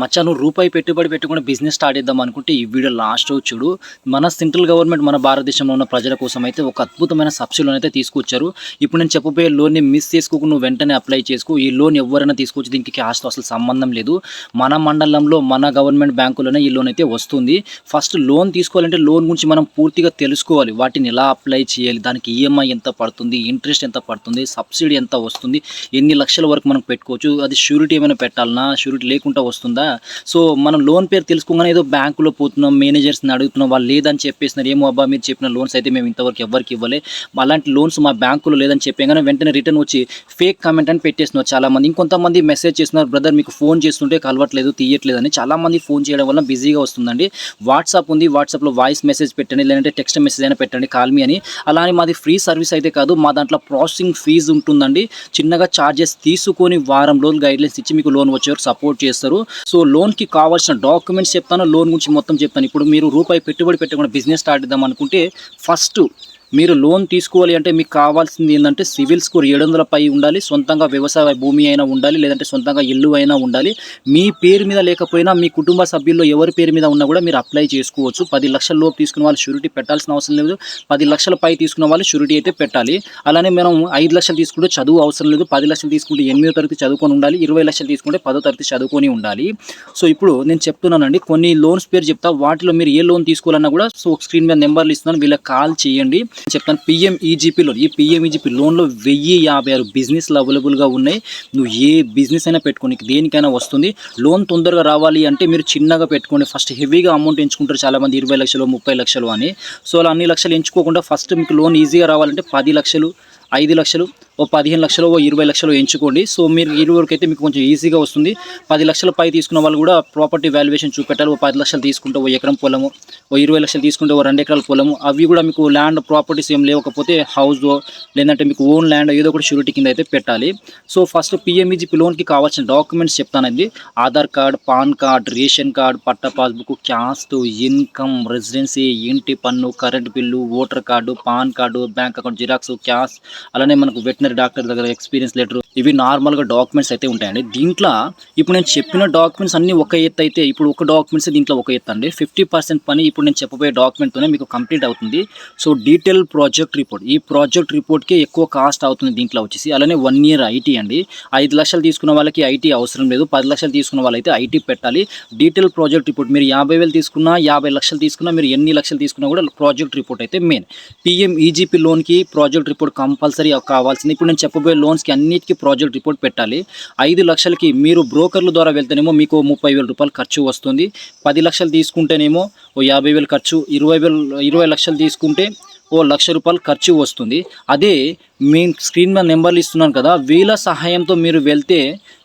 మచ్చా నువ్వు రూపాయి పెట్టుబడి పెట్టుకుని బిజినెస్ స్టార్ట్ చేద్దాం అనుకుంటే ఈ వీడియో లాస్ట్ చూడు. మన సెంట్రల్ గవర్నమెంట్ మన భారతదేశంలో ఉన్న ప్రజల కోసం అయితే ఒక అద్భుతమైన సబ్సిడీని అయితే తీసుకొచ్చారు. ఇప్పుడు నేను చెప్పబోయే లోన్ని మిస్ చేసుకోకు నువ్వు వెంటనే అప్లై చేసుకో. ఈ లోన్ ఎవరైనా తీసుకొచ్చి దీనికి క్యాష్తో అసలు సంబంధం లేదు. మన మండలంలో మన గవర్నమెంట్ బ్యాంకులోనే ఈ లోన్ అయితే వస్తుంది. ఫస్ట్ లోన్ తీసుకోవాలంటే లోన్ గురించి మనం పూర్తిగా తెలుసుకోవాలి. వాటిని ఎలా అప్లై చేయాలి? దానికి ఈఎంఐ ఎంత పడుతుంది? ఇంట్రెస్ట్ ఎంత పడుతుంది? సబ్సిడీ ఎంత వస్తుంది? ఎన్ని లక్షల వరకు మనం పెట్టుకోవచ్చు? అది షూరిటీ ఏమైనా పెట్టాలన్నా షూరిటీ లేకుండా వస్తుందా? సో మనం లోన్ పేరు తెలుసుకోగానే ఏదో బ్యాంకులో పోతున్నాం మేనేజర్స్ని అడుగుతున్నాం వాళ్ళు లేదని చెప్పేసినారు. ఏమో అబ్బా మీరు చెప్పిన లోన్స్ అయితే మేము ఇంతవరకు ఎవరికి ఇవ్వలే. అలాంటి లోన్స్ మా బ్యాంకులో లేదని చెప్పగానే వెంటనే రిటర్న్ వచ్చి ఫేక్ కామెంట్ అని పెట్టేస్తున్నారు చాలా మంది ఇంకొంతమంది మెసేజ్ చేస్తున్నారు బ్రదర్ మీకు ఫోన్ చేస్తుంటే కలవట్లేదు తీయట్లేదు అని చాలామంది ఫోన్ చేయడం వల్ల బిజీగా వస్తుందండి. వాట్సాప్ ఉంది వాట్సాప్లో వాయిస్ మెసేజ్ పెట్టండి లేదంటే టెక్స్ట్ మెసేజ్ అయినా పెట్టండి కాల్ మీ అని. అలా అని మాది ఫ్రీ సర్వీస్ అయితే కాదు మా దాంట్లో ప్రాసెసింగ్ ఫీజు ఉంటుందండి. చిన్నగా ఛార్జెస్ తీసుకొని వారం రోజులు గైడ్లైన్స్ ఇచ్చి మీకు లోన్ వచ్చేవారు సపోర్ట్ చేస్తారు. సో లోన్కి కావాల్సిన డాక్యుమెంట్స్ చెప్తాను లోన్ గురించి మొత్తం చెప్తాను. ఇప్పుడు మీరు రూపాయి పెట్టుబడి పెట్టకుండా బిజినెస్ స్టార్ట్ చేద్దాం అనుకుంటే ఫస్ట్ మీరు లోన్ తీసుకోవాలి అంటే మీకు కావాల్సింది ఏంటంటే సివిల్ స్కోర్ ఏడు వందల పై ఉండాలి సొంతంగా వ్యవసాయ భూమి అయినా ఉండాలి లేదంటే సొంతంగా ఇల్లు అయినా ఉండాలి. మీ పేరు మీద లేకపోయినా మీ కుటుంబ సభ్యుల్లో ఎవరి పేరు మీద ఉన్నా కూడా మీరు అప్లై చేసుకోవచ్చు. పది లక్షల లోపు తీసుకున్న వాళ్ళు షూరిటీ పెట్టాల్సిన అవసరం లేదు. పది లక్షల పై తీసుకున్న వాళ్ళు షూరిటీ అయితే పెట్టాలి. అలానే మనం ఐదు లక్షలు తీసుకుంటే చదువు అవసరం లేదు. పది లక్షలు తీసుకుంటే ఎనిమిదో తరగతి చదువుకొని ఉండాలి. ఇరవై లక్షలు తీసుకుంటే పదో తరగతి చదువుకొని ఉండాలి. సో ఇప్పుడు నేను చెప్తున్నానండి. కొన్ని లోన్స్ పేరు చెప్తా. వాటిలో మీరు ఏ లోన్ తీసుకోవాలన్నా కూడా సో స్క్రీన్ మీద నెంబర్లు ఇస్తున్నాను. వీళ్ళకి కాల్ చేయండి. చెప్తాను పిఎం ఈజీపీ లోన్ ఈ పిఎం ఈజీపీ లోన్లో వెయ్యి యాభై ఆరు బిజినెస్లు అవైలబుల్గా ఉన్నాయి. నువ్వు ఏ బిజినెస్ అయినా పెట్టుకోనికి దేనికైనా వస్తుంది. లోన్ తొందరగా రావాలి అంటే మీరు చిన్నగా పెట్టుకోండి. ఫస్ట్ హెవీగా అమౌంట్ ఎంచుకుంటారు చాలామంది ఇరవై లక్షలు ముప్పై లక్షలు అని. సో అలా అన్ని లక్షలు ఎంచుకోకుండా ఫస్ట్ మీకు లోన్ ఈజీగా రావాలంటే పది లక్షలు ఐదు లక్షలు ఓ పదిహేను లక్షలు ఓ ఇరవై లక్షలు ఎంచుకోండి. సో మీరు ఇరువురికి అయితే మీకు కొంచెం ఈజీగా వస్తుంది. పది లక్షల పై తీసుకున్న వాళ్ళు కూడా ప్రాపర్టీ వాల్యుయేషన్ చూపెట్టాలి. ఓ పది లక్షలు తీసుకుంటే ఓ ఎకరం పొలము ఓ ఇరవై లక్షలు తీసుకుంటే ఓ రెండు ఎకరాల పొలము. అవి కూడా మీకు ల్యాండ్ ప్రాపర్టీస్ ఏం లేకపోతే హౌస్ లేదంటే మీకు ఓన్ ల్యాండ్ ఏదో ఒకటి షూరిటీ కింద అయితే పెట్టాలి. సో ఫస్ట్ పిఎంఈజీపీ లోన్కి కావాల్సిన డాక్యుమెంట్స్ చెప్తానండి. Aadhaar card PAN card ration card పట్ట పాస్బుక్ క్యాస్ట్ ఇన్కమ్ రెసిడెన్సీ ఇంటి పన్ను current bill voter card PAN card bank account xerox cash అలానే మనకు వెటనరీ డాక్టర్ దగ్గర ఎక్స్పీరియన్స్ లెటర్ ఇవి నార్మల్గా డాక్యుమెంట్స్ అయితే ఉంటాయండి. దీంట్లో ఇప్పుడు నేను చెప్పిన డాక్యుమెంట్స్ అన్ని ఒక ఎత్తు అయితే ఇప్పుడు ఒక డాక్యుమెంట్స్ దీంట్లో ఒక ఎత్తు అండి. ఫిఫ్టీ పర్సెంట్ పని ఇప్పుడు నేను చెప్పబోయే డాక్యుమెంట్తోనే మీకు కంప్లీట్ అవుతుంది. సో డీటెయిల్ ప్రాజెక్ట్ రిపోర్ట్ ఈ ప్రాజెక్ట్ రిపోర్ట్కి ఎక్కువ కాస్ట్ అవుతుంది దీంట్లో వచ్చేసి. అలానే వన్ ఇయర్ ఐటీ అండి. ఐదు లక్షలు తీసుకున్న వాళ్ళకి ఐటీ అవసరం లేదు. పది లక్షలు తీసుకున్న వాళ్ళైతే ఐటీ పెట్టాలి. డీటెయిల్ ప్రాజెక్ట్ రిపోర్ట్ మీరు యాభై వేలు తీసుకున్నా యాభై లక్షలు తీసుకున్నా మీరు ఎన్ని లక్షలు తీసుకున్నా కూడా ప్రాజెక్ట్ రిపోర్ట్ అయితే మెయిన్. పిఎం ఈజీపీ లోన్కి ప్రాజెక్ట్ రిపోర్ట్ కంపల్సరీ కంపల్సరీ కావాల్సింది. ఇప్పుడు నేను చెప్పబోయే లోన్స్కి అన్నిటికీ ప్రాజెక్ట్ రిపోర్ట్ పెట్టాలి. ఐదు లక్షలకి మీరు బ్రోకర్ల ద్వారా వెళ్తేనేమో మీకు ముప్పై వేల రూపాయలు ఖర్చు వస్తుంది. పది లక్షలు తీసుకుంటేనేమో ఓ యాభై వేలు ఖర్చు ఇరవై వేలు ఇరవై లక్షలు తీసుకుంటే ఓ లక్ష రూపాయలు ఖర్చు వస్తుంది. అదే మీ స్క్రీన్ మీద నెంబర్లు ఇస్తున్నాను కదా వీళ్ళ సహాయంతో మీరు వెళ్తే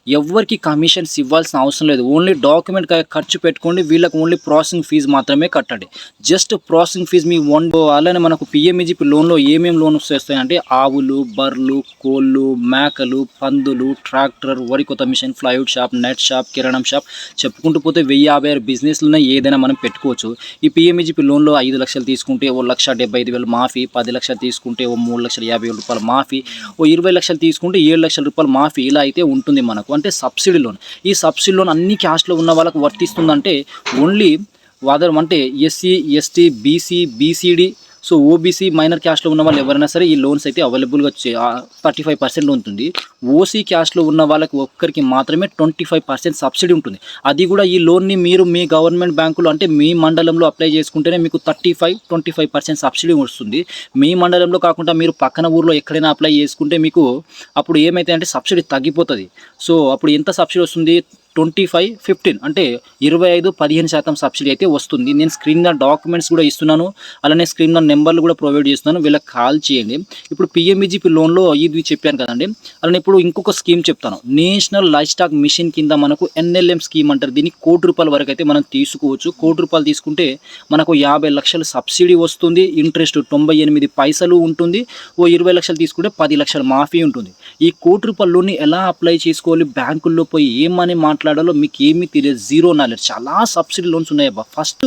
ఎవరికి కమిషన్స్ ఇవ్వాల్సిన అవసరం లేదు. ఓన్లీ డాక్యుమెంట్ ఖర్చు పెట్టుకోండి. వీళ్ళకి ఓన్లీ ప్రాసెసింగ్ ఫీజు మాత్రమే కట్టండి. జస్ట్ ప్రాసెసింగ్ ఫీజు మీ వన్ అలానే మనకు పిఎంఈజీపీ లోన్లో ఏమేమి లోన్ వస్తాయంటే ఆవులు బర్రెలు కోళ్ళు మేకలు పందులు ట్రాక్టర్ వరి కొత్త machine plywood shop net shop కిరాణం షాప్ చెప్పుకుంటూ పోతే వెయ్యి యాభై ఆరు బిజినెస్లోనే ఏదైనా మనం పెట్టుకోవచ్చు. ఈ పిఎంఈజీపీ లోన్లో ఐదు లక్షలు తీసుకుంటే ఓ లక్ష డెబ్బై ఐదు వేలు మాఫీ పది లక్షలు తీసుకుంటే ఓ మూడు లక్షల యాభై వేల రూపాయలు మాఫీ ఓ ఇరవై లక్షలు తీసుకుంటే ఏడు లక్షల రూపాయలు మాఫీ ఇలా అయితే ఉంటుంది మనకు. అంటే సబ్సిడీ లోన్ ఈ సబ్సిడీ లోన్ అన్ని క్యాస్ట్లో ఉన్న వాళ్ళకు వర్తిస్తుందంటే ఓన్లీ వాదర్ అంటే SC ST BC BCD so OBC minor క్యాస్ట్లో ఉన్న వాళ్ళు ఎవరైనా సరే ఈ లోన్స్ అయితే అవైలబుల్గా థర్టీ ఫైవ్ పర్సెంట్ ఉంటుంది. ఓసీ క్యాస్ట్లో ఉన్న వాళ్ళకి ఒక్కరికి మాత్రమే ట్వంటీ ఫైవ్ పర్సెంట్ సబ్సిడీ ఉంటుంది. అది కూడా ఈ లోన్ని మీరు మీ గవర్నమెంట్ బ్యాంకులో అంటే మీ మండలంలో అప్లై చేసుకుంటేనే మీకు thirty five twenty five percent subsidy వస్తుంది. మీ మండలంలో కాకుండా మీరు పక్కన ఊర్లో ఎక్కడైనా అప్లై చేసుకుంటే మీకు అప్పుడు ఏమైతే అంటే సబ్సిడీ తగ్గిపోతుంది. సో అప్పుడు ఎంత సబ్సిడీ వస్తుంది? ట్వంటీ ఫైవ్ ఫిఫ్టీన్ అంటే ఇరవై ఐదు పదిహేను శాతం సబ్సిడీ అయితే వస్తుంది. నేను స్క్రీన్ మీద డాక్యుమెంట్స్ కూడా ఇస్తున్నాను. అలానే స్క్రీన్ మీద నెంబర్లు కూడా ప్రొవైడ్ చేస్తున్నాను. వీళ్ళకి కాల్ చేయండి. ఇప్పుడు పిఎంఈజీపీ లోన్లో ఇది చెప్పాను కదండి. అలానే ఇప్పుడు ఇంకొక స్కీమ్ చెప్తాను. నేషనల్ లైఫ్ స్టాక్ మిషన్ కింద మనకు ఎన్ఎల్ఎం స్కీమ్ అంటారు. దీన్ని కోటి రూపాయల వరకు అయితే మనం తీసుకోవచ్చు. కోటి రూపాయలు తీసుకుంటే మనకు యాభై లక్షల సబ్సిడీ వస్తుంది. ఇంట్రెస్ట్ తొంభై ఎనిమిది పైసలు ఉంటుంది. ఓ ఇరవై లక్షలు తీసుకుంటే పది లక్షల మాఫీ ఉంటుంది. ఈ కోటి రూపాయల లోన్ని ఎలా అప్లై చేసుకోవాలి? బ్యాంకుల్లో పోయి ఏమని మాట్లాడాలో మీకు ఏమీ తెలియదు. జీరో నాలెడ్జ్ చాలా సబ్సిడీ లోన్స్ ఉన్నాయబ్బా. ఫస్ట్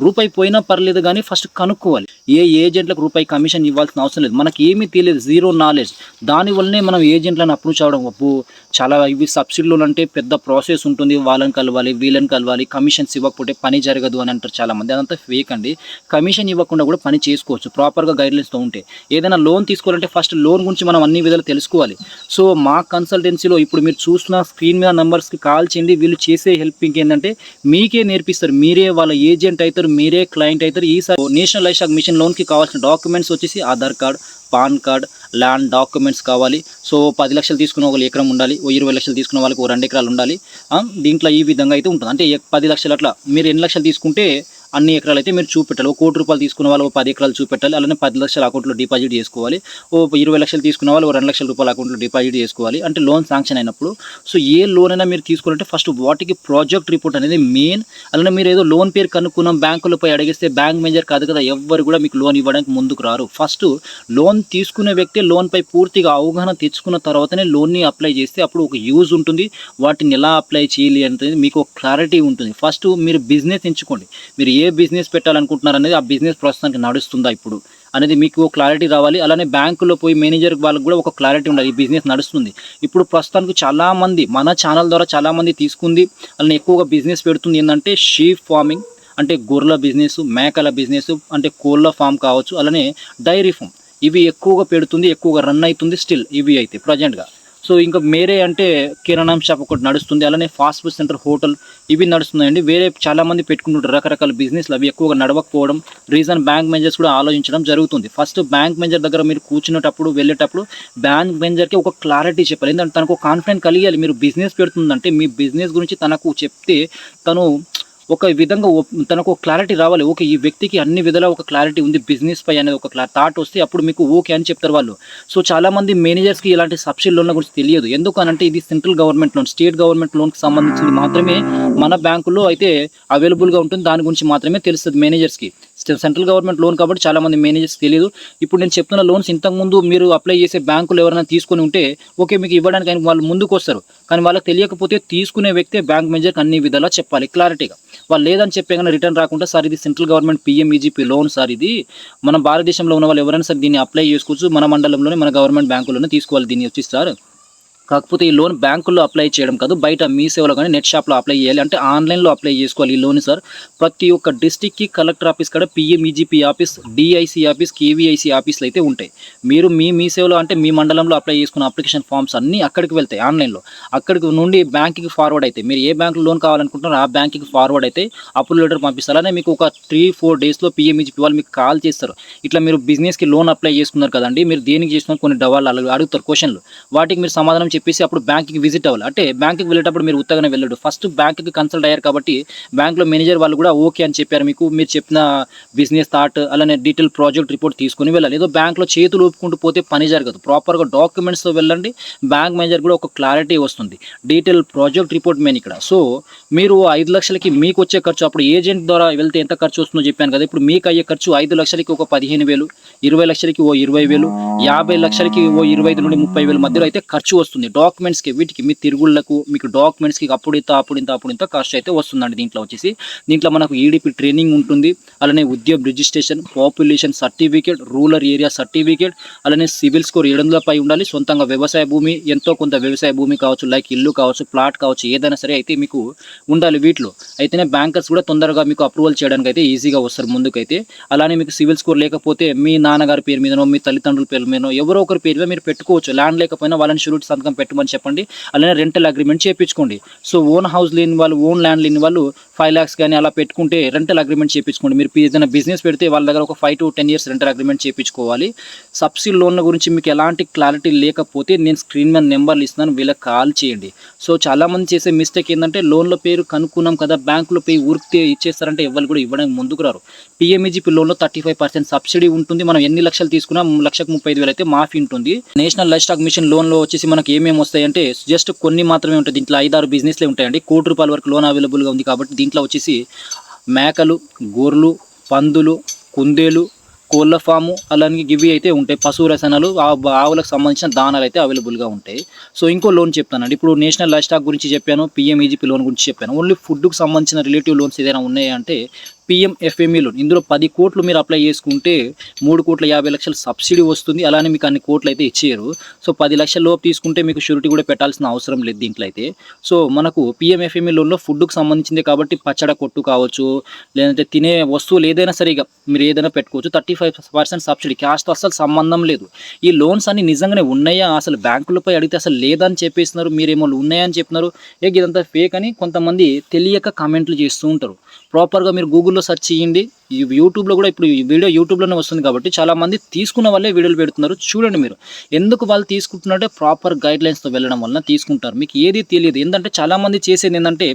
రూపాయి పోయినా పర్లేదు కానీ ఫస్ట్ కనుక్కోవాలి. ఏ ఏజెంట్లకు రూపాయి కమిషన్ ఇవ్వాల్సిన అవసరం లేదు. మనకి ఏమీ తెలియదు. Zero knowledge. దానివల్లనే మనం ఏజెంట్లను అప్రూవ్ అవడం అప్పు చాలా ఇవి సబ్సిడీలు అంటే పెద్ద ప్రాసెస్ ఉంటుంది. వాళ్ళని కలవాలి వీళ్ళని కలవాలి. కమిషన్స్ ఇవ్వకపోతే పని జరగదు అని అంటారు చాలా మంది అదంతా ఫేక్ అండి. కమిషన్ ఇవ్వకుండా కూడా పని చేసుకోవచ్చు. ప్రాపర్గా గైడ్లైన్స్తో ఉంటే. ఏదైనా లోన్ తీసుకోవాలంటే ఫస్ట్ లోన్ గురించి మనం అన్ని విధాలు తెలుసుకోవాలి. సో మా కన్సల్టెన్సీలో ఇప్పుడు మీరు చూస్తున్న స్క్రీన్ మీద నెంబర్స్కి కాల్ చేయండి. వీళ్ళు చేసే హెల్పింగ్ ఏంటంటే మీకే నేర్పిస్తారు. మీరే వాళ్ళ ఏజెంట్ అవుతారు. మీరే క్లయింట్ అయితే ఈసారి నేషనల్ లైఫ్ స్టాక్ మిషన్ లోన్కి కావాల్సిన డాక్యుమెంట్స్ వచ్చేసి Aadhaar card PAN card land documents కావాలి. సో పది లక్షలు తీసుకున్న ఒక ఎకరం ఉండాలి. ఓ ఇరవై లక్షలు తీసుకున్న వాళ్ళకి ఓ రెండు ఎకరాలు ఉండాలి. దీంట్లో ఈ విధంగా అయితే ఉంటుంది. అంటే పది లక్షలు అట్లా. మీరు ఎన్ని లక్షలు తీసుకుంటే అన్ని ఎకరాలు అయితే మీరు చూపెట్టాలి. ఒక కోటి రూపాయలు తీసుకున్న వాళ్ళు ఒక పది ఎకరాలు చూపెట్టాలి. అలానే పది లక్షల అకౌంట్లో డిపాజిట్ చేసుకోవాలి. ఓ ఇరవై లక్షలు తీసుకున్న వాళ్ళు రెండు లక్షల రూపాయల అకౌంట్లో డిపాజిట్ చేసుకోవాలి. అంటే లోన్ శాంక్షన్ అయినప్పుడు. సో ఏ లోన్ అయినా మీరు తీసుకోవాలంటే ఫస్ట్ వాటికి ప్రాజెక్ట్ రిపోర్ట్ అనేది మెయిన్ అలానే మీరు ఏదో లోన్ పేరు కనుక్కున్నాం బ్యాంకులో పోయి అడిగిస్తే బ్యాంక్ మేనేజర్ కాదు కదా ఎవ్వరు కూడా మీకు లోన్ ఇవ్వడానికి ముందుకు రారు. ఫస్ట్ లోన్ తీసుకునే వ్యక్తి లోన్పై పూర్తిగా అవగాహన తెచ్చుకున్న తర్వాతనే లోన్ని అప్లై చేస్తే అప్పుడు ఒక యూజ్ ఉంటుంది. వాటిని ఎలా అప్లై చేయాలి అనేది మీకు ఒక క్లారిటీ ఉంటుంది. ఫస్ట్ మీరు బిజినెస్ ఎంచుకోండి. మీరు ఏ ఏ బిజినెస్ పెట్టాలనుకుంటున్నారు అనేది ఆ బిజినెస్ ప్రస్తుతానికి నడుస్తుందా ఇప్పుడు? అనేది మీకు క్లారిటీ రావాలి. అలానే బ్యాంకులో పోయి మేనేజర్ వాళ్ళకి కూడా ఒక క్లారిటీ ఉండాలి. ఈ బిజినెస్ నడుస్తుంది. ఇప్పుడు ప్రస్తుతానికి చాలామంది మన ఛానల్ ద్వారా చాలామంది తీసుకుంది. అలానే ఎక్కువగా బిజినెస్ పెడుతుంది ఏంటంటే షీప్ ఫార్మింగ్ అంటే గొర్రెల బిజినెస్ మేకల బిజినెస్ అంటే కోళ్ళ ఫామ్ కావచ్చు. అలానే డైరీ ఫామ్ ఇవి ఎక్కువగా పెడుతుంది ఎక్కువగా రన్ అవుతుంది స్టిల్ ఇవి అయితే ప్రజెంట్గా. సో ఇంకా మేరే అంటే కిరాణా షాప్ ఒకటి నడుస్తుంది అలానే ఫాస్ట్ ఫుడ్ సెంటర్ హోటల్ ఇవి నడుస్తున్నాయండి. వేరే చాలా మంది పెట్టుకుంటుంటారు రకరకాల బిజినెస్లు అవి ఎక్కువగా నడవకపోవడం రీజన్ బ్యాంక్ మేనేజర్స్ కూడా ఆలోచించడం జరుగుతుంది. ఫస్ట్ బ్యాంక్ మేనేజర్ దగ్గర మీరు కూర్చునేటప్పుడు వెళ్ళేటప్పుడు బ్యాంక్ మేనేజర్కి ఒక క్లారిటీ చెప్పాలి. ఎందుకంటే తనకు కాన్ఫిడెంట్ కలిగాలి. మీరు బిజినెస్ పెడుతుందంటే మీ బిజినెస్ గురించి తనకు చెప్తే తను ఒక విధంగా తనకు క్లారిటీ రావాలి. ఓకే ఈ వ్యక్తికి అన్ని విధాల ఒక క్లారిటీ ఉంది. బిజినెస్ పై అనేది ఒక థాట్ వస్తే అప్పుడు మీకు ఓకే అని చెప్తారు వాళ్ళు. సో చాలా మంది మేనేజర్స్కి ఇలాంటి సబ్సిడీ లోన్ల గురించి తెలియదు. ఎందుకనంటే ఇది central government loan state government లోన్కి సంబంధించింది మాత్రమే మన బ్యాంకులో అయితే అవైలబుల్గా ఉంటుంది. దాని గురించి మాత్రమే తెలుస్తుంది మేనేజర్స్కి సెంట్రల్ గవర్నమెంట్ లోన్ కాబట్టి చాలా మంది మేనేజర్స్ తెలియదు ఇప్పుడు నేను చెప్తున్న లోన్స్ ఇంతకుముందు మీరు అప్లై చేసే బ్యాంకులు ఎవరైనా తీసుకొని ఉంటే ఓకే మీకు ఇవ్వడానికి ఆయన వాళ్ళు ముందుకు వస్తారు. కానీ వాళ్ళకి తెలియకపోతే తీసుకునే వ్యక్తే బ్యాంక్ మేనేజర్కి అన్ని విధాలా చెప్పాలి క్లారిటీగా వాళ్ళు లేదని చెప్పే కానీ రిటర్న్ రాకుండా సార్ ఇది central government PMEGP loan sir ఇది మన భారతదేశంలో ఉన్న వాళ్ళు ఎవరైనా సార్ దీన్ని అప్లై చేసుకోవచ్చు. మన మండలంలోనే మన గవర్నమెంట్ బ్యాంకులోనే తీసుకోవాలి దీన్ని వచ్చి సార్. కాకపోతే ఈ లోన్ బ్యాంకుల్లో అప్లై చేయడం కాదు బయట మీ సేవలో కానీ నెట్ షాప్లో అప్లై చేయాలి. అంటే ఆన్లైన్లో అప్లై చేసుకోవాలి ఈ లోన్ సార్. ప్రతి ఒక్క డిస్టిక్కి కలెక్టర్ ఆఫీస్ కాడ PMEGP office DIC office KVIC ఆఫీస్లు అయితే ఉంటాయి. మీరు మీ మీ సేవలో అంటే మీ మండలంలో అప్లై చేసుకున్న అప్లికేషన్ ఫామ్స్ అన్నీ అక్కడికి వెళ్తాయి ఆన్లైన్లో. అక్కడికి నుండి బ్యాంక్కి ఫార్వర్డ్ అయితే మీరు ఏ బ్యాంక్ లోన్ కావాలనుకుంటున్నారో ఆ బ్యాంక్కి ఫార్వర్డ్ అయితే అప్రూవ్ లెటర్ పంపిస్తారు. అలానే మీకు ఒక త్రీ ఫోర్ డేస్లో పిఎంఈజీపీ వాళ్ళు మీకు కాల్ చేస్తారు. ఇట్లా మీరు బిజినెస్కి లోన్ అప్లై చేసుకున్నారు కదండి మీరు దేనికి చేస్తున్నారు కొన్ని డవాళ్ళు అడుగుతారు క్వశ్చన్లు. వాటికి మీరు సమాధానం చెప్పేసి అప్పుడు బ్యాంక్కి విజిట్ అవ్వాలి. అంటే బ్యాంక్కి వెళ్ళేటప్పుడు మీరు ఉత్తగానే వెళ్ళడు. ఫస్ట్ బ్యాంక్కి కన్సల్ట్ అయ్యారు కాబట్టి బ్యాంక్లో మేనేజర్ వాళ్ళు కూడా ఓకే అని చెప్పారు మీకు. మీరు చెప్పిన బిజినెస్ థాట్ అలానే డీటెయిల్ ప్రాజెక్ట్ రిపోర్ట్ తీసుకుని వెళ్ళాలి. ఏదో బ్యాంక్లో చేతులు ఊపుకుంటూ పోతే పని జరగదు. ప్రాపర్గా డాక్యుమెంట్స్తో వెళ్ళండి. బ్యాంక్ మేనేజర్ కూడా ఒక క్లారిటీ వస్తుంది. డీటెయిల్ ప్రాజెక్ట్ రిపోర్ట్ మెయిన్ ఇక్కడ. సో మీరు ఐదు లక్షలకి మీకు వచ్చే ఖర్చు అప్పుడు ఏజెంట్ ద్వారా వెళ్తే ఎంత ఖర్చు వస్తుందో చెప్పాను కదా. ఇప్పుడు మీకు అయ్యే ఖర్చు ఐదు లక్షలకి ఒక పదిహేను వేలు ఇరవై లక్షలకి ఓ ఇరవై వేలు యాభై లక్షలకి ఓ ఇరవై ఐదు నుండి ముప్పై వేల మధ్యలో అయితే ఖర్చు వస్తుంది. డాక్యుమెంట్స్కి వీటికి మీ తిరుగుళ్ళకు మీకు డాక్యుమెంట్స్కి అప్పుడు ఇంత అప్పుడు ఇంత అప్పుడు ఇంత కాస్ట్ అయితే వస్తుందండి దీంట్లో వచ్చేసి. దీంట్లో మనకు ఈడిపి ట్రైనింగ్ ఉంటుంది అలానే ఉద్యోగ registration population certificate rural area certificate అలానే సివిల్ స్కోర్ ఏడు ఉండాలి. సొంతంగా వ్యవసాయ భూమి ఎంతో కొంత వ్యవసాయ భూమి కావచ్చు లైక్ ఇల్లు కావచ్చు ప్లాట్ కావచ్చు ఏదైనా సరే అయితే మీకు ఉండాలి వీటిలో. అయితేనే బ్యాంకర్స్ కూడా తొందరగా మీకు అప్రూవల్ చేయడానికి అయితే ఈజీగా వస్తారు ముందుకైతే. అలానే మీకు సివిల్ స్కోర్ లేకపోతే మీ నాన్నగారి పేరు మీదనో మీ తల్లిదండ్రుల పేరు మీదనో ఎవరో ఒకరి పేరు మీద మీరు పెట్టుకోవచ్చు. ల్యాండ్ లేకపోయినా వాళ్ళని షూరిటీ సంతకం పెట్టమని చెప్పండి. అలానే రెంటల్ అగ్రిమెంట్ చేయించుకోండి సో ఓన్ హౌస్ లేని వాళ్ళు ఓన్ ల్యాండ్ లేని వాళ్ళు ఫైవ్ ల్యాక్స్ కానీ అలా పెట్టుకుంటే రెంటల్ అగ్రిమెంట్ చేయించుకోండి మీరు ఏదైనా బిజినెస్ పెడితే వాళ్ళ దగ్గర ఒక five to ten years rental agreement చేయించుకోవాలి సబ్సిడీ లోన్ల గురించి మీకు ఎలాంటి క్లారిటీ లేకపోతే నేను స్క్రీన్ మీద నెంబర్లు ఇస్తున్నాను వీళ్ళకి కాల్ చేయండి. సో చాలామంది చేసే మిస్టేక్ ఏంటంటే లోన్ల పేరు కనుక్కున్నాం కదా బ్యాంకులో పోయి ఊరికే ఇచ్చేస్తారంటే ఎవరు కూడా ఇవ్వడానికి ముందుకు రారు. పిఎంఈజీపీ లోన్లో థర్టీ ఫైవ్ పర్సెంట్ సబ్సిడీ ఉంటుంది. మనం ఎన్ని లక్షలు తీసుకున్నా లక్షకు ముప్పై ఐదు వేలు అయితే మాఫీ ఉంటుంది. నేషనల్ లైఫ్ స్టాక్ మిషన్ లోన్లో వచ్చేసి మనకి ఏమేమి వస్తాయంటే జస్ట్ కొన్ని మాత్రమే ఉంటాయి. దీంట్లో ఐదారు బిజినెస్లే ఉంటాయండి. కోటి రూపాయల వరకు లోన్ అవైలబుల్గా ఉంది కాబట్టి దీంట్లో వచ్చేసి మేకలు గొర్రెలు పందులు కుందేలు కోళ్ళ ఫాము అలాగే ఇవి అయితే ఉంటాయి. పశువు రసనాలు ఆవులకు సంబంధించిన దానాలు అయితే అవైలబుల్గా ఉంటాయి. సో ఇంకో లోన్ చెప్తానండి. ఇప్పుడు నేషనల్ లైఫ్ స్టాక్ గురించి చెప్పాను. పిఎంఈజీపీ లోన్ గురించి చెప్పాను. ఓన్లీ ఫుడ్కి సంబంధించిన రిలేటివ్ లోన్స్ ఏదైనా ఉన్నాయంటే పిఎంఎఫ్ఎంఈ లోన్ ఇందులో పది కోట్లు మీరు అప్లై చేసుకుంటే మూడు కోట్ల యాభై లక్షల సబ్సిడీ వస్తుంది. అలానే మీకు అన్ని కోట్లు అయితే ఇచ్చేయరు. సో పది లక్షల లోపు తీసుకుంటే మీకు షూరిటీ కూడా పెట్టాల్సిన అవసరం లేదు దీంట్లో అయితే. సో మనకు పిఎంఎఫ్ఎంఈ లోన్లో ఫుడ్కు సంబంధించింది కాబట్టి పచ్చడి కొట్టు కావచ్చు లేదంటే తినే వస్తువులు ఏదైనా సరిగా మీరు ఏదైనా పెట్టుకోవచ్చు. Thirty five percent subsidy. క్యాష్తో అసలు సంబంధం లేదు. ఈ లోన్స్ అన్ని నిజంగానే ఉన్నాయా? అసలు బ్యాంకులపై అడిగితే అసలు లేదని చెప్పేస్తున్నారు. మీరేమో ఉన్నాయని చెప్తున్నారు ఏ ఇదంతా ఫేక్ అని కొంతమంది తెలియక కామెంట్లు చేస్తూ ఉంటారు. ప్రాపర్గా మీరు గూగుల్లో సెర్చ్ చేయండి. యూట్యూబ్లో కూడా ఇప్పుడు ఈ వీడియో యూట్యూబ్లోనే వస్తుంది కాబట్టి చాలామంది తీసుకున్న వాళ్ళే వీడియోలు పెడుతున్నారు. చూడండి మీరు. ఎందుకు వాళ్ళు తీసుకుంటున్నారంటే ప్రాపర్ గైడ్ లైన్స్తో వెళ్ళడం వలన తీసుకుంటారు. మీకు ఏది తెలియదు. ఏంటంటే చాలామంది చేసేది ఏంటంటే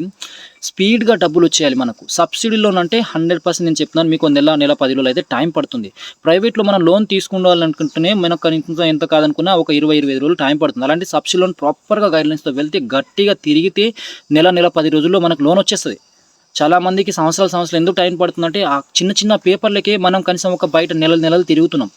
స్పీడ్గా డబ్బులు వచ్చేయాలి మనకు. సబ్సిడీ హండ్రెడ్ పర్సెంట్ నేను చెప్తున్నాను. మీకు నెల నెల పది రోజులు అయితే టైం పడుతుంది. ప్రైవేట్లో మనం లోన్ తీసుకోవాలనుకుంటేనే మనకు కనీసం ఎంత కాదనుకున్నా ఒక ఇరవై ఇరవై ఐదు రోజులు టైం పడుతుంది. అలాంటి సబ్సిడీ లోన్ ప్రాపర్గా గైడ్ లైన్స్తో వెళ్తే గట్టిగా తిరిగితే నెల నెల పది రోజుల్లో మనకు లోన్ వచ్చేస్తుంది. చాలా మందికి సంవత్సరాల సంవత్సరాలు ఎందుకు టైం పడుతుందంటే ఆ చిన్న చిన్న పేపర్లకే మనం కనీసం ఒక బయట నెలలు నెలలు తిరుగుతున్నాం.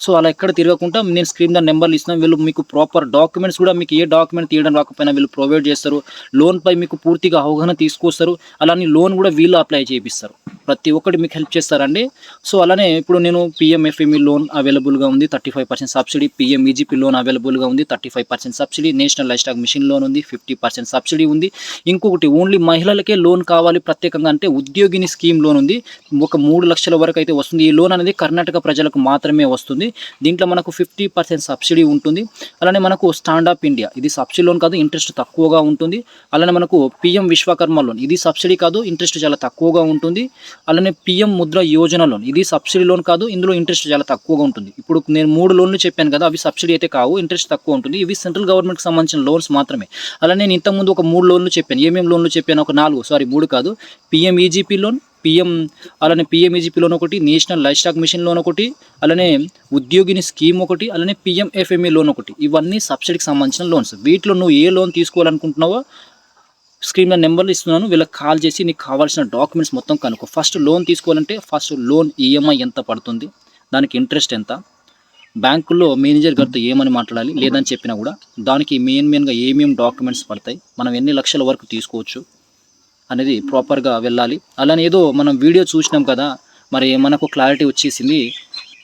సో అలా ఎక్కడ తిరగకుండా నేను స్క్రీన్ దాని నెంబర్లు ఇస్తున్నాను. వీళ్ళు మీకు ప్రాపర్ డాక్యుమెంట్స్ కూడా మీకు ఏ డాక్యుమెంట్ తీయడం రాకపోయినా వీళ్ళు ప్రొవైడ్ చేస్తారు. లోన్పై మీకు పూర్తిగా అవగాహన తీసుకొస్తారు. అలానే లోన్ కూడా వీళ్ళు అప్లై చేపిస్తారు. ప్రతి ఒక్కటి మీకు హెల్ప్ చేస్తారండి. సో అలానే ఇప్పుడు నేను పిఎంఎఫ్ఎంఈ లోన్ అవైలబుల్గా ఉంది thirty five percent subsidy PMEGP loan అవైలబుల్గా ఉంది thirty five percent subsidy national life stock mission loan ఉంది ఫిఫ్టీ పర్సెంట్ సబ్సిడీ ఉంది. ఇంకొకటి ఓన్లీ మహిళలకే లోన్ కావాలి ప్రత్యేకంగా అంటే ఉద్యోగిని స్కీమ్ లోన్ ఉంది. ఒక మూడు లక్షల వరకు అయితే వస్తుంది. ఈ లోన్ అనేది కర్ణాటక ప్రజలకు మాత్రమే వస్తుంది. దీంట్లో మనకు ఫిఫ్టీ పర్సెంట్ సబ్సిడీ ఉంటుంది. అలానే మనకు స్టాండప్ ఇండియా ఇది సబ్సిడీ లోన్ కాదు ఇంట్రెస్ట్ తక్కువగా ఉంటుంది. అలానే మనకు పిఎం విశ్వకర్మ లోన్ ఇది సబ్సిడీ కాదు ఇంట్రెస్ట్ చాలా తక్కువగా ఉంటుంది. అలానే పిఎం ముద్ర యోజన లోన్. ఇది సబ్సిడీ లోన్ కాదు ఇందులో ఇంట్రెస్ట్ చాలా తక్కువగా ఉంటుంది. ఇప్పుడు నేను మూడు లోన్లు చెప్పాను కదా అవి సబ్సిడీ అయితే కావు ఇంట్రెస్ట్ తక్కువ ఉంటుంది. ఇవి సెంట్రల్ గవర్నమెంట్కి సంబంధించిన లోన్స్ మాత్రమే. అలా నేను ఇంతకుముందు ఒక మూడు లోన్లు చెప్పాను. ఏమేమి లోన్లు చెప్పాను? ఒక నాలుగు సారీ మూడు కాదు. పిఎం ఈజీపీ లోన్ పిఎం అలానే పిఎంఈజీపీ లోన్ ఒకటి national life stock mission loan ఒకటి అలానే ఉద్యోగిని స్కీమ్ ఒకటి అలానే పిఎంఎఫ్ఎంఈ లోన్ ఒకటి. ఇవన్నీ సబ్సిడీకి సంబంధించిన లోన్స్ వీటిలో నువ్వు ఏ లోన్ తీసుకోవాలనుకుంటున్నావో స్క్రీన్లో నెంబర్లు ఇస్తున్నాను. వీళ్ళకి కాల్ చేసి నీకు కావాల్సిన డాక్యుమెంట్స్ మొత్తం కనుక్కో. ఫస్ట్ లోన్ తీసుకోవాలంటే ఫస్ట్ లోన్ ఈఎంఐ ఎంత పడుతుంది? దానికి ఇంట్రెస్ట్ ఎంత? బ్యాంకుల్లో మేనేజర్ గారితో ఏమని మాట్లాడాలి? లేదని చెప్పినా కూడా దానికి మెయిన్ మెయిన్గా ఏమేమి డాక్యుమెంట్స్ పడతాయి? మనం ఎన్ని లక్షల వరకు తీసుకోవచ్చు? అనేది ప్రాపర్గా వెళ్ళాలి. అలానే ఏదో మనం వీడియో చూసినాం కదా మరి మనకు క్లారిటీ వచ్చేసింది.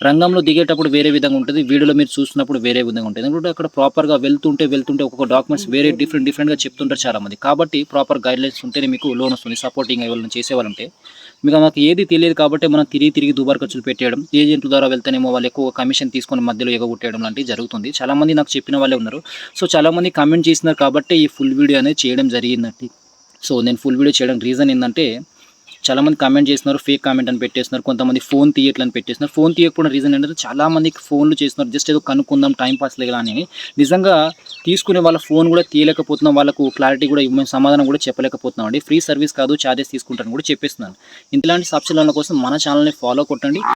రంగంలో దిగేటప్పుడు వేరే విధంగా ఉంటుంది వీడియోలో మీరు చూస్తున్నప్పుడు వేరే విధంగా ఉంటుంది. ఎందుకంటే అక్కడ ప్రాపర్గా వెళ్తుంటే వెళ్తుంటే ఒక్కొక్క డాక్యుమెంట్స్ వేరే డిఫరెంట్ డిఫరెంట్గా చెప్తుంటారు చాలా మంది కాబట్టి ప్రాపర్ గైడ్లైన్స్ ఉంటేనే మీకు లోన్ వస్తుంది. సపోర్టింగ్ ఎవరైనా చేసేవాళ్ళంటే. మీకు మాకు ఏది తెలియదు కాబట్టి మనం తిరిగి తిరిగి దుబారు ఖర్చులు పెట్టేయడం ఏజెంట్ల ద్వారా వెళ్తేనేమో వాళ్ళు ఎక్కువ కమిషన్ తీసుకొని మధ్యలో ఎగగొట్టేయడం లాంటివి జరుగుతుంది. చాలా మంది నాకు చెప్పిన వాళ్ళే ఉన్నారు. సో చాలా మంది కామెంట్ చేసినారు కాబట్టి ఈ ఫుల్ వీడియో అనేది చేయడం జరిగిందండి. సో నేను ఫుల్ వీడియో చేయడానికి రీజన్ ఏంటంటే చాలామంది కామెంట్ చేస్తున్నారు ఫేక్ కామెంట్ అని పెట్టేస్తున్నారు కొంతమంది ఫోన్ తీయట్లని పెట్టేస్తున్నారు. ఫోన్ తీయకపోవడం రీజన్ ఏంటంటే చాలామంది ఫోన్లు చేస్తున్నారు జస్ట్ ఏదో కనుక్కుందాం టైంపాస్ లేదా అని. నిజంగా తీసుకునే వాళ్ళ ఫోన్ కూడా తీయలేకపోతున్నాం వాళ్ళకు క్లారిటీ కూడా ఇవ్వ- సమాధానం కూడా చెప్పలేకపోతున్నాం అండి. ఫ్రీ సర్వీస్ కాదు ఛార్జెస్ తీసుకుంటాను కూడా చెప్పేస్తున్నాను ఇలాంటి సబ్సిడీల కోసం మన ఛానల్ని ఫాలో కొట్టండి.